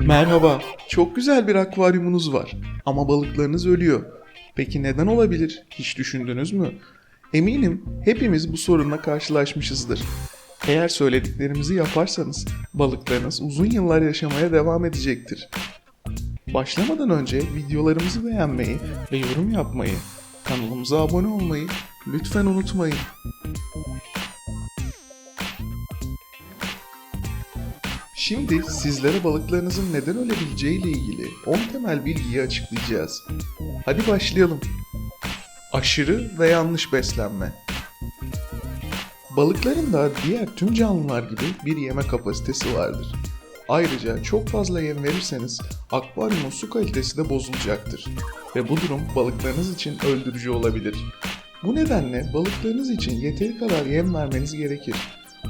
Merhaba, çok güzel bir akvaryumunuz var ama balıklarınız ölüyor. Peki neden olabilir? Hiç düşündünüz mü? Eminim hepimiz bu sorunla karşılaşmışızdır. Eğer söylediklerimizi yaparsanız balıklarınız uzun yıllar yaşamaya devam edecektir. Başlamadan önce videolarımızı beğenmeyi ve yorum yapmayı, kanalımıza abone olmayı lütfen unutmayın. Şimdi sizlere balıklarınızın neden ölebileceği ile ilgili 10 temel bilgiyi açıklayacağız. Hadi başlayalım. Aşırı ve yanlış beslenme. Balıkların da diğer tüm canlılar gibi bir yeme kapasitesi vardır. Ayrıca çok fazla yem verirseniz akvaryumun su kalitesi de bozulacaktır. Ve bu durum balıklarınız için öldürücü olabilir. Bu nedenle balıklarınız için yeteri kadar yem vermeniz gerekir.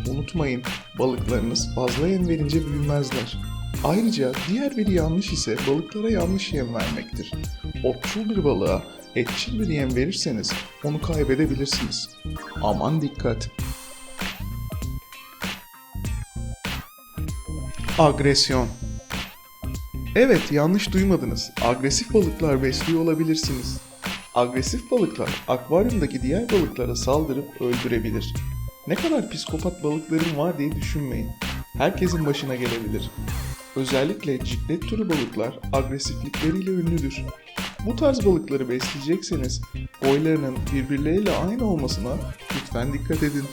Unutmayın, balıklarınız fazla yem verince büyümezler. Ayrıca diğer bir yanlış ise balıklara yanlış yem vermektir. Otçul bir balığa etçil bir yem verirseniz onu kaybedebilirsiniz. Aman dikkat! Agresyon Evet yanlış duymadınız. Agresif balıklar besliyor olabilirsiniz. Agresif balıklar akvaryumdaki diğer balıklara saldırıp öldürebilir. Ne kadar psikopat balıklarım var diye düşünmeyin. Herkesin başına gelebilir. Özellikle ciklet türü balıklar agresiflikleriyle ünlüdür. Bu tarz balıkları besleyecekseniz boylarının birbirleriyle aynı olmasına lütfen dikkat edin.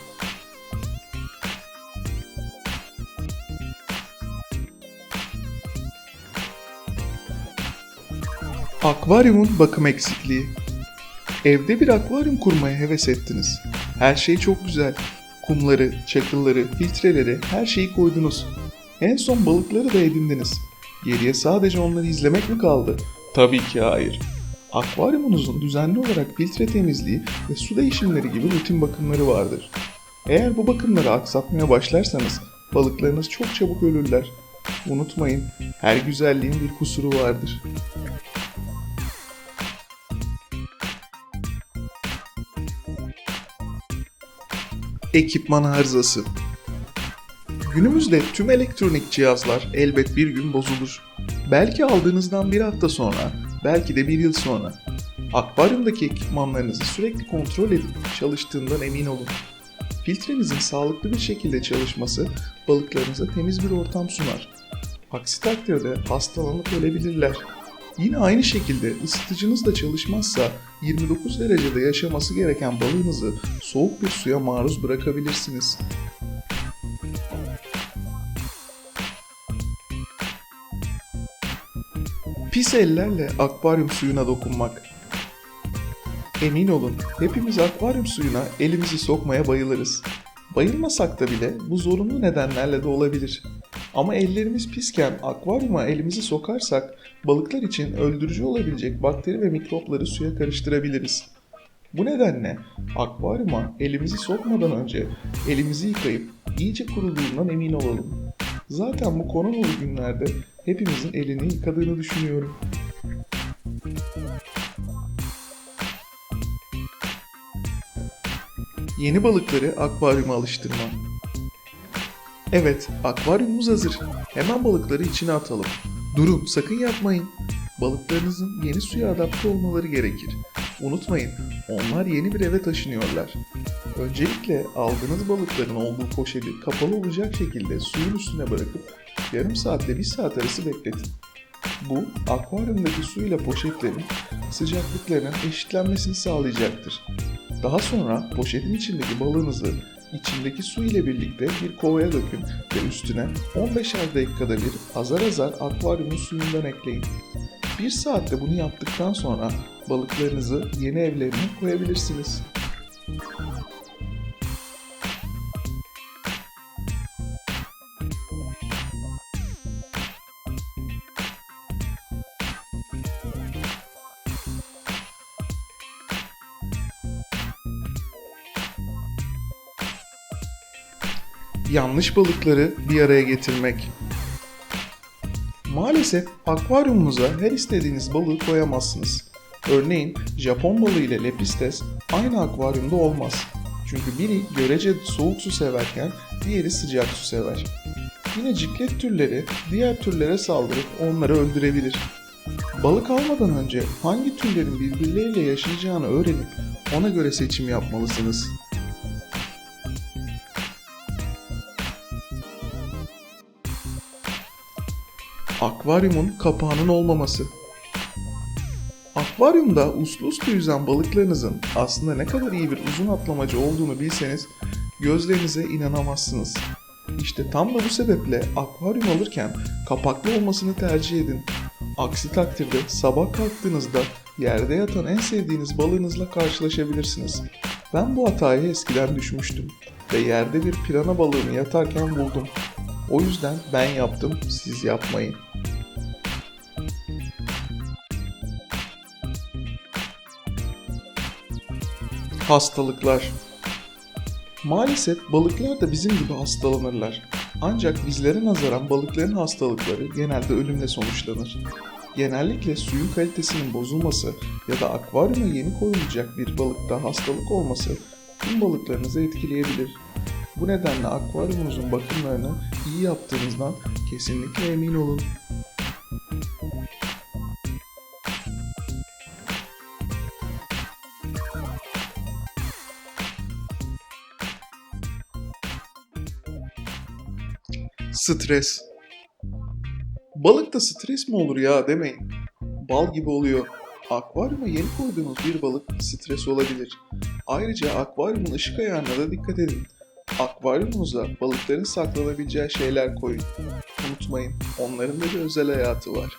Akvaryumun bakım eksikliği. Evde bir akvaryum kurmaya heves ettiniz. Her şey çok güzel. Kumları, çakılları, filtreleri her şeyi koydunuz. En son balıkları da edindiniz. Geriye sadece onları izlemek mi kaldı? Tabii ki hayır. Akvaryumunuzun düzenli olarak filtre temizliği ve su değişimleri gibi rutin bakımları vardır. Eğer bu bakımları aksatmaya başlarsanız balıklarınız çok çabuk ölürler. Unutmayın, her güzelliğin bir kusuru vardır. Ekipman arızası. Günümüzde tüm elektronik cihazlar elbet bir gün bozulur. Belki aldığınızdan bir hafta sonra, belki de bir yıl sonra. Akvaryumdaki ekipmanlarınızı sürekli kontrol edip çalıştığından emin olun. Filtrenizin sağlıklı bir şekilde çalışması balıklarınıza temiz bir ortam sunar. Aksi takdirde hastalanıp ölebilirler. Yine aynı şekilde ısıtıcınız da çalışmazsa 29 derecede yaşaması gereken balığınızı soğuk bir suya maruz bırakabilirsiniz. Pis ellerle akvaryum suyuna dokunmak. Emin olun hepimiz akvaryum suyuna elimizi sokmaya bayılırız. Bayılmasak da bile bu zorunlu nedenlerle de olabilir. Ama ellerimiz pisken akvaryuma elimizi sokarsak balıklar için öldürücü olabilecek bakteri ve mikropları suya karıştırabiliriz. Bu nedenle akvaryuma elimizi sokmadan önce elimizi yıkayıp iyice kuruduğundan emin olalım. Zaten bu koronalı günlerde hepimizin elini yıkadığını düşünüyorum. Yeni balıkları akvaryuma alıştırma. Evet, akvaryumumuz hazır. Hemen balıkları içine atalım. Durun, sakın yapmayın. Balıklarınızın yeni suya adapte olmaları gerekir. Unutmayın, onlar yeni bir eve taşınıyorlar. Öncelikle aldığınız balıkların olduğu poşeti kapalı olacak şekilde suyun üstüne bırakıp yarım saatle bir saat arası bekletin. Bu, akvaryumdaki su ile poşetlerin sıcaklıklarının eşitlenmesini sağlayacaktır. Daha sonra poşetin içindeki balığınızı içindeki su ile birlikte bir kovaya dökün ve üstüne 15'er dakikada bir azar azar akvaryumun suyundan ekleyin. Bir saatte bunu yaptıktan sonra balıklarınızı yeni evlerine koyabilirsiniz. Yanlış balıkları bir araya getirmek. Maalesef akvaryumunuza her istediğiniz balığı koyamazsınız. Örneğin Japon balığı ile lepistes aynı akvaryumda olmaz. Çünkü biri görece soğuk su severken diğeri sıcak su sever. Yine ciklet türleri diğer türlere saldırıp onları öldürebilir. Balık almadan önce hangi türlerin birbirleriyle yaşayacağını öğrenip ona göre seçim yapmalısınız. Akvaryumun kapağının olmaması. Akvaryumda uslu uslu yüzen balıklarınızın aslında ne kadar iyi bir uzun atlamacı olduğunu bilseniz gözlerinize inanamazsınız. İşte tam da bu sebeple akvaryum alırken kapaklı olmasını tercih edin. Aksi takdirde sabah kalktığınızda yerde yatan en sevdiğiniz balığınızla karşılaşabilirsiniz. Ben bu hatayı eskiden düşmüştüm ve yerde bir pirana balığını yatarken buldum. O yüzden ben yaptım, siz yapmayın. Hastalıklar Maalesef balıklar da bizim gibi hastalanırlar. Ancak bizlere nazaran balıkların hastalıkları genelde ölümle sonuçlanır. Genellikle suyun kalitesinin bozulması ya da akvaryuma yeni koyulacak bir balıkta hastalık olması tüm balıklarınızı etkileyebilir. Bu nedenle akvaryumunuzun bakımlarını iyi yaptığınızdan kesinlikle emin olun. Stres Balıkta stres mi olur ya demeyin. Bal gibi oluyor. Akvaryuma yeni koyduğunuz bir balık stres olabilir. Ayrıca akvaryumun ışık ayarına da dikkat edin. Akvaryumunuza balıkların saklanabileceği şeyler koyun. Unutmayın, onların da bir özel hayatı var.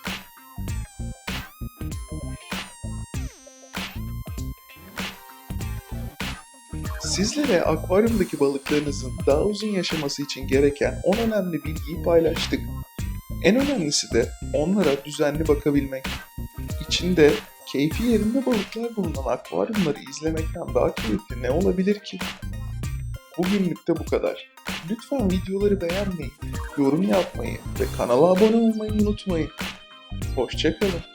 Sizlere akvaryumdaki balıklarınızın daha uzun yaşaması için gereken 10 önemli bilgiyi paylaştık. En önemlisi de onlara düzenli bakabilmek. İçinde keyfi yerinde balıklar bulunan akvaryumları izlemekten daha keyifli ne olabilir ki? Bugünlük de bu kadar. Lütfen videoları beğenmeyi, yorum yapmayı ve kanala abone olmayı unutmayın. Hoşçakalın.